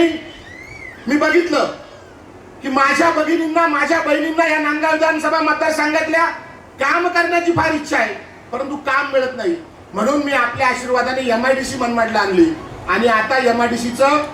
ठिकाणी मी बघितलं की माझ्या भगिनींना माझ्या बहिणींना या नांदगाव विधानसभा मतदारसंघातल्या काम करण्याची फार इच्छा आहे परंतु काम मिळत नाही. म्हणून मी आपल्या आशीर्वादाने एम आय डी सी मनमाडला आणली. आणि आता एम आय डी सीचं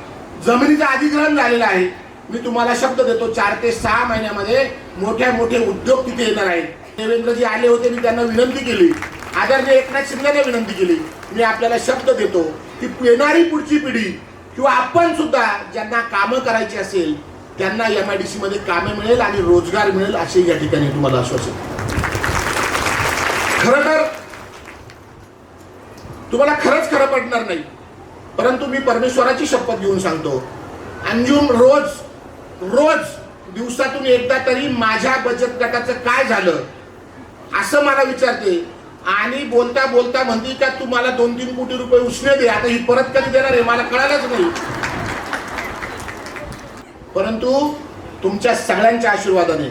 जमिनीचं अधिग्रहण झालेलं आहे. मी तुम्हाला शब्द देतो चार ते सहा महिन्यामध्ये मोठ्या मोठे उद्योग तिथे येणार आहेत. देवेंद्रजी आले होते मी त्यांना विनंती केली. आदरणीय एकनाथ शिंदेने विनंती केली. मी आपल्याला शब्द देतो की येणारी पुढची पिढी किंवा आपण सुद्धा ज्यांना कामं करायची असेल त्यांना एम आय डी सी मध्ये कामे मिळेल आणि रोजगार मिळेल असे या ठिकाणी तुम्हाला आश्वासन. खरं तर तुम्हाला खरंच खरं पडणार नाही परंतु मी परमेश्वराची शपथ घेऊन सांगतो. अंजुम रोज रोज दिवसातून एकदा तरी माझ्या बचत गटाचं काय झालं असं मला विचारते. आणि बोलता बोलता म्हणते का तू मला दोन तीन कोटी रुपये उसने दे आता ही परत कधी देणार आहे? मला कळालंच नाही. परंतु तुमच्या सगळ्यांच्या आशीर्वादाने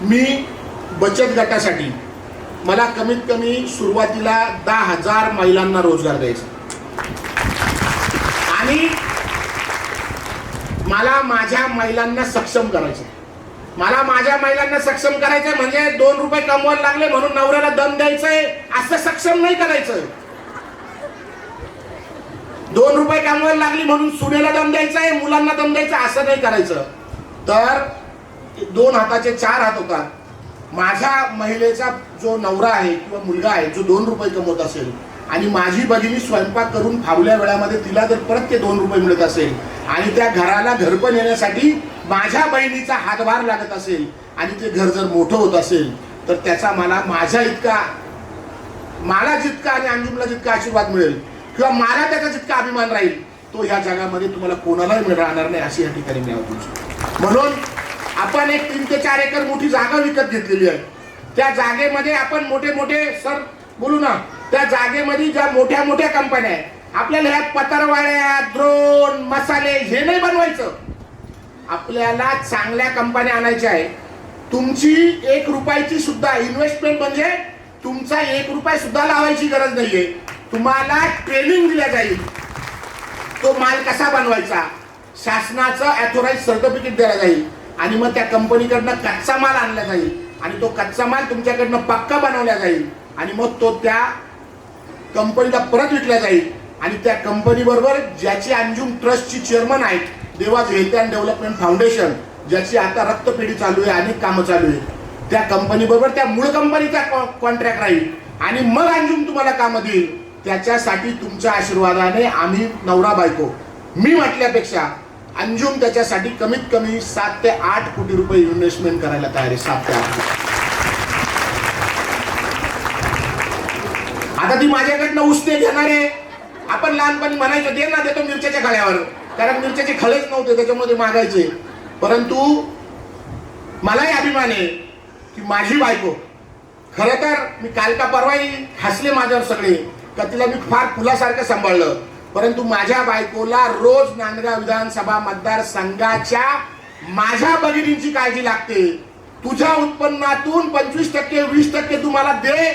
मी बचत गटासाठी मला कमीत कमी सुरुवातीला दहा हजार महिलांना रोजगार द्यायचा. आणि मला माझ्या महिलांना सक्षम करायचं मला माझ्या महिलांना सक्षम करायचं म्हणजे दोन रुपये कमवायला लागले म्हणून नवऱ्याला दम द्यायचंय असं सक्षम नाही करायचं. दोन रुपये कमवायला लागली म्हणून सुनेला दम द्यायचा आहे मुलांना दम द्यायचा असं नाही करायचं. तर दोन हाताचे चार हात होतात. माझ्या महिलेचा जो नवरा आहे किंवा मुलगा आहे जो दोन रुपये कमवत असेल आणि माझी भगिनी स्वयंपाक करून फावल्या वेळामध्ये तिला जर परत ते दोन रुपये मिळत असेल आणि त्या घराला घरपण येण्यासाठी माझ्या बहिणीचा हातभार लागत असेल आणि ते घर जर मोठं होत असेल तर त्याचा मला माझ्या इतका मला जितका आणि अंजुमला जितका आशीर्वाद मिळेल किंवा मला त्याचा जितका अभिमान राहील तो ह्या जगामध्ये तुम्हाला कोणालाही मिळ- राहणार नाही अशी या ठिकाणी मी आवडू म्हणून आपण एक तीन ते चार एकर मोठी जागा विकत घेतलेली आहे. त्या जागेमध्ये आपण मोठे मोठे सर बोलू ना त्या जागेमध्ये ज्या मोठ्या मोठ्या कंपन्या आहेत आपल्याला ह्या पतरवाळ्या द्रोण मसाले हे नाही बनवायचं. आपल्याला चांगल्या कंपन्या आणायच्या आहे. तुमची एक रुपयाची सुद्धा इन्व्हेस्टमेंट म्हणजे तुमचा एक रुपया सुद्धा लावायची गरज नाहीये. तुम्हाला ट्रेनिंग दिल्या जाईल. तो माल कसा बनवायचा? शासनाचं अथोराईज सर्टिफिकेट दिला जाईल. आणि मग त्या कंपनीकडनं कच्चा माल आणला जाईल. आणि तो कच्चा माल तुमच्याकडनं पक्का बनवला जाईल. आणि मग तो त्या कंपनीला परत विकला जाईल. आणि त्या कंपनीबरोबर ज्याची अंजुम ट्रस्टची चेअरमन आहेत Devaj health and development foundation ज्याची आता रक्तपेढी चालू आहे अनेक कामं चालू आहे त्या कंपनी बरोबर त्या मूळ कंपनीचा कॉन्ट्रॅक्ट राहील. आणि मग अंजुम तुम्हाला कामं देईल. त्याच्यासाठी तुमच्या आशीर्वादाने आम्ही नवरा बायको. मी म्हटल्यापेक्षा अंजुम त्याच्यासाठी कमीत कमी सात ते आठ कोटी रुपये इन्व्हेस्टमेंट करायला तयार आहे सात ते आठ आता ती माझ्याकडनं उसने घेणार आहे. आपण लहानपणी म्हणायचं दे ना देतो मिरच्याच्या खळ्यावर कारण मिरच्याचे खळेच नव्हते त्याच्यामध्ये मागायचे. परंतु मलाही अभिमान आहे की माझी बायको खरं तर मी काल का परवाही हसले माझ्यावर सगळे का तिला मी फार फुलासारखं सांभाळलं. परंतु माझ्या बायकोला रोज नांदगाव विधानसभा मतदारसंघाच्या माझ्या भगिनींची काळजी लागते. तुझ्या उत्पन्नातून पंचवीस टक्के वीस टक्के तू मला दे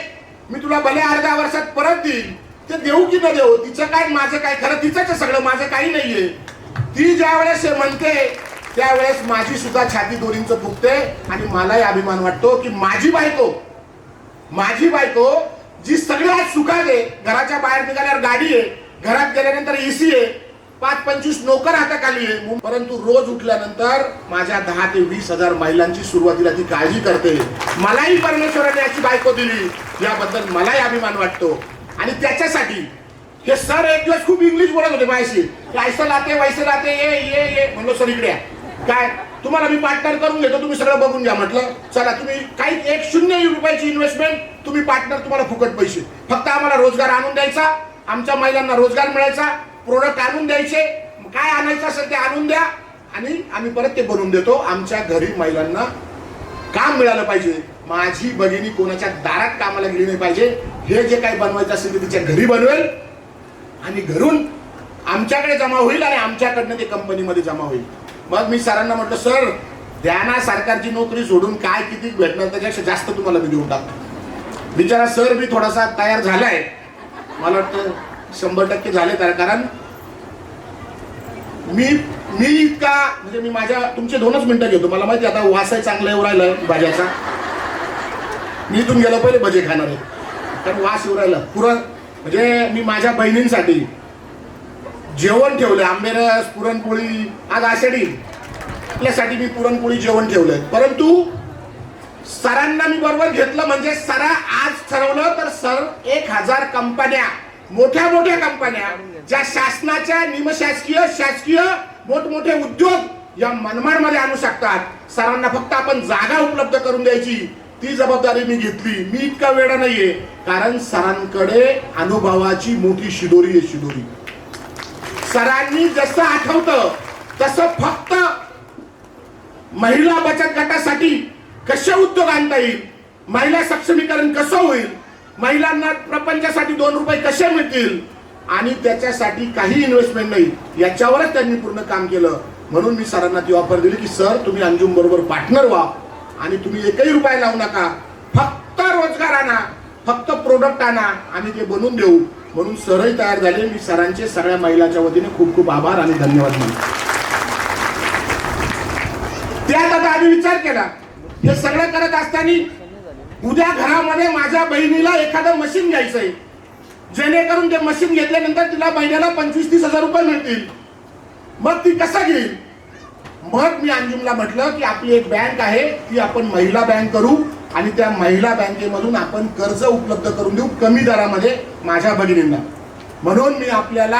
मी तुला भले अर्ध्या वर्षात परत देईन. ते देऊ की न देऊ तिचं काय माझं काय? खरं तिचंच सगळं माझं काही नाहीये. ती ज्या वेळेस हे म्हणते त्यावेळेस माझी सुद्धा छाती दोरींच फुगते आणि मलाही अभिमान वाटतो की माझी बायको माझी बायको जी सगळ्यात सुखात आहे घराच्या बाहेर निघाल्यावर गाडी आहे घरात गेल्यानंतर एसी आहे पाच पंचवीस नोकर हाताखाली आहे परंतु रोज उठल्यानंतर माझ्या दहा ते वीस हजार महिलांची सुरुवातीला ती काळजी करते. मलाही परमेश्वराने अशी बायको दिली. याबद्दल मलाही अभिमान वाटतो. आणि त्याच्यासाठी हे सर एक दिवस खूप इंग्लिश बोलत होते माझ्याशी की लाते वैसे लाते ये ये ये. म्हणलो सर इकडे काय? तुम्हाला मी पार्टनर करून घेतो तुम्ही सगळं बघून घ्या म्हटलं. चला तुम्ही काही एक शून्य रुपयाची इन्व्हेस्टमेंट तुम्ही पार्टनर तुम्हाला फुकट पैसे. फक्त आम्हाला रोजगार आणून द्यायचा आमच्या महिलांना रोजगार मिळायचा प्रोडक्ट आणून द्यायचे. काय आणायचं असेल ते आणून द्या आणि आम्ही परत ते बनवून देतो. आमच्या घरी महिलांना काम मिळालं पाहिजे. माझी भगिनी कोणाच्या दारात कामाला गेली नाही पाहिजे. हे जे काही बनवायचं असेल ते तिच्या घरी बनवेल. आणि घरून आमच्याकडे जमा होईल आणि आमच्याकडनं ते कंपनीमध्ये जमा होईल. मग मी सरांना म्हटलं सर द्या ना सरकारची नोकरी सोडून काय किती भेटणार? त्याच्यापेक्षा जास्त तुम्हाला मी देऊन टाकतो. बिचारा सर मी थोडासा तयार झालाय. मला वाटतं शंभर टक्के झाले तर कारण मी मी इतका म्हणजे मी माझ्या तुमचे दोनच मिनिटं घेतो. मला माहिती आता वासाय चांगला येऊ राहिलाय भाज्याचा. मी इथून गेलो पहिले भजे खाणार आहे कारण वास येऊ राहिला. पुरण म्हणजे मी माझ्या बहिणींसाठी जेवण ठेवलं आंबेरस पुरणपोळी आज आषाढी. आपल्यासाठी मी पुरणपोळी जेवण ठेवलंय. परंतु सरांना मी बरोबर घेतलं म्हणजे सरा आज ठरवलं तर सर एक हजार कंपन्या मोठ्या मोठ्या कंपन्या ज्या शासनाच्या निमशासकीय शासकीय मोठमोठे उद्योग या मनमाडमध्ये आणू शकतात. सरांना फक्त आपण जागा उपलब्ध करून द्यायची. ती जबाबदारी मी घेतली. मी इतका वेळा नाहीये कारण सरांकडे अनुभवाची मोठी शिदोरी आहे शिदोरी. सरांनी जसं आठवतं तसं फक्त महिला बचत गटासाठी कसे उद्योग आणता येईल महिला सक्षमीकरण कसं होईल महिलांना प्रपंचासाठी दोन रुपये कसे मिळतील आणि त्याच्यासाठी काही इन्व्हेस्टमेंट नाही. याच्यावरच त्यांनी पूर्ण काम केलं. म्हणून मी सरांना ती ऑफर दिली की सर तुम्ही अंजुम बरोबर पार्टनर व्हा. आणि तुम्ही एकही रुपये लावू नका. फक्त रोजगार आणा फक्त प्रोडक्ट आणा आम्ही ते बनवून देऊ. म्हणून सरही तयार झाले. मी सरांचे सगळ्या महिलाच्या वतीने खूप खूप आभार आणि धन्यवाद मानतो त्यात आता आम्ही विचार केला. हे सगळं करत असताना उद्या घरामध्ये माझ्या बहिणीला एखादं मशीन घ्यायचंय. जेणेकरून ते मशीन घेतल्यानंतर तिला महिन्याला पंचवीस तीस हजार रुपये मिळतील. मग ती कसं घेईल? मग मी अंजुमला म्हटलं की आपली एक बँक आहे ती आपण महिला बँक करू आणि त्या महिला बँकेमधून आपण कर्ज उपलब्ध करून देऊ कमी दरामध्ये माझ्या भगिनींना. म्हणून मी आपल्याला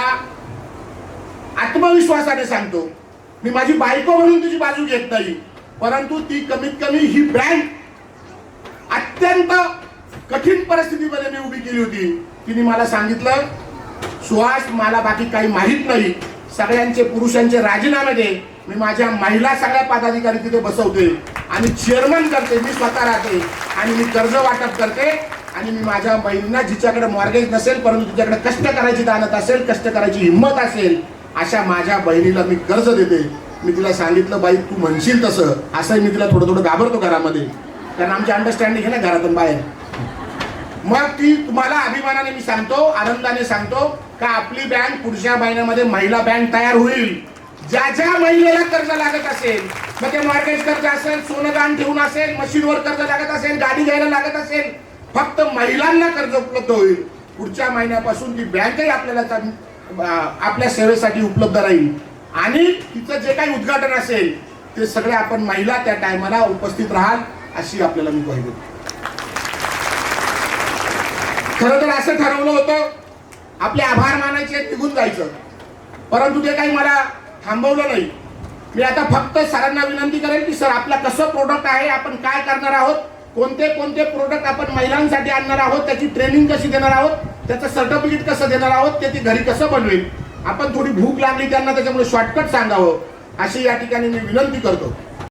आत्मविश्वासाने सांगतो. मी माझी बायको म्हणून तुझी बाजू घेत नाही परंतु ती कमीत कमी ही बँक अत्यंत कठीण परिस्थितीमध्ये मी उभी केली होती. तिने मला सांगितलं सुहास मला बाकी काही माहीत नाही. सगळ्यांचे पुरुषांचे राजीनामे दे. मी माझ्या महिला सगळ्या पदाधिकारी तिथे बसवते. आणि चेअरमन करते. मी स्वतः राहते. आणि मी कर्ज वाटप करते. आणि मी माझ्या बहिणींना जिच्याकडे मॉर्गेज नसेल परंतु तिच्याकडे कष्ट करायची दानत असेल कष्ट करायची हिंमत असेल अशा माझ्या बहिणीला मी कर्ज देते. मी तिला सांगितलं बाई तू म्हणशील तसं. असंही मी तिला थोडं थोडं घाबरतो घरामध्ये. कारण आमची अंडरस्टँडिंग आहे ना घरातून बाहेर. मग ती तुम्हाला अभिमानाने मी सांगतो आनंदाने सांगतो. का आपली बँक पुढच्या महिन्यामध्ये महिला बँक तयार होईल? ज्या ज्या महिलेला कर्ज लागत असेल मग ते मॉर्गेज कर्ज असेल सोनं दान ठेवून असेल मशीनवर कर्ज लागत असेल गाडी घ्यायला लागत असेल फक्त महिलांना कर्ज उपलब्ध होईल. पुढच्या महिन्यापासून ती बँकही आपल्याला आपल्या सेवेसाठी उपलब्ध राहील. आणि तिचं जे काही उद्घाटन असेल ते सगळे आपण महिला त्या टायमाला उपस्थित राहाल अशी आपल्याला मी पाहिजे खरं तर असं ठरवलं होतं आपले आभार मानायचे निघून जायचं. परंतु ते काही मला थांबवलं नाही. मी आता फक्त सरांना विनंती करेन की सर आपला कसं प्रोडक्ट आहे आपण काय करणार आहोत कोणते कोणते प्रोडक्ट आपण महिलांसाठी आणणार आहोत त्याची ट्रेनिंग कशी देणार आहोत त्याचं सर्टिफिकेट कसं देणार आहोत ते ती घरी कसं बनवेल? आपण थोडी भूक लागली त्यांना त्याच्यामुळे शॉर्टकट सांगावं अशी या ठिकाणी मी विनंती करतो.